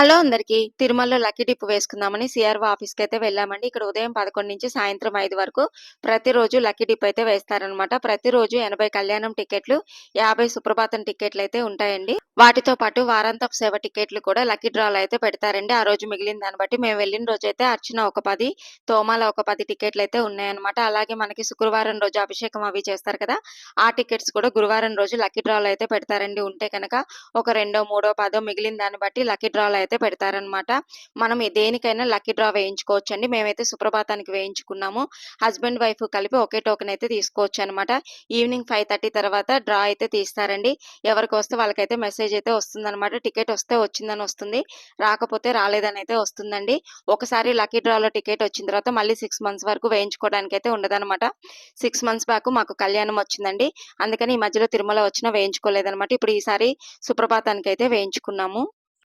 Hello అందరికి. తిరుమలలో lucky dip వేసుకుందామని CRO ఆఫీస్కి అయితే వెళ్ళామండి. ఇక్కడ ఉదయం పదకొండు నుంచి సాయంత్రం ఐదు వరకు ప్రతిరోజు లక్కీ డిప్ అయితే వేస్తారనమాట ప్రతిరోజు ఎనభై కళ్యాణం టికెట్లు యాభై సుప్రభాతం టికెట్లు అయితే ఉంటాయండి. వాటితో పాటు వారాంతపు సేవ టికెట్లు కూడా లక్కీ డ్రాలు అయితే పెడతారండి. ఆ రోజు మిగిలిన దాన్ని బట్టి మేము వెళ్ళిన రోజు అయితే అర్చన ఒక పది తోమాల ఒక పది టికెట్లు అయితే ఉన్నాయన్నమాట. అలాగే మనకి శుక్రవారం రోజు అభిషేకం అవి చేస్తారు కదా ఆ టికెట్స్ కూడా గురువారం రోజు లక్కీ డ్రాలు అయితే పెడతారండి. ఉంటే కనుక ఒక రెండో మూడో పదో మిగిలిన దాన్ని బట్టి లక్కీ డ్రాలు అయితే పెడతారనమాట. మనం దేనికైనా లక్కీ డ్రా వేయించుకోవచ్చు అండి మేమైతే సుప్రభాతానికి వేయించుకున్నాము. హస్బెండ్ వైఫ్ కలిపి ఒకే టోకెన్ అయితే తీసుకోవచ్చు అనమాట ఈవినింగ్ ఫైవ్ థర్టీ తర్వాత డ్రా అయితే తీస్తారండి. ఎవరికి వస్తే వాళ్ళకైతే మెసేజ్ అయితే వస్తుందన్నమాట టికెట్ వస్తే వచ్చిందని వస్తుంది. రాకపోతే రాలేదని అయితే వస్తుందండి. ఒకసారి లక్కీ డ్రాలో టికెట్ వచ్చిన తర్వాత మళ్ళీ సిక్స్ మంత్స్ వరకు వేయించుకోవడానికి అయితే ఉండదన్నమాట సిక్స్ మంత్స్ బ్యాక్ మాకు కళ్యాణం వచ్చిందండి. అందుకని ఈ మధ్యలో తిరుమల వచ్చినా వేయించుకోలేదన్నమాట ఇప్పుడు ఈసారి సుప్రభాతానికి అయితే వేయించుకున్నాము.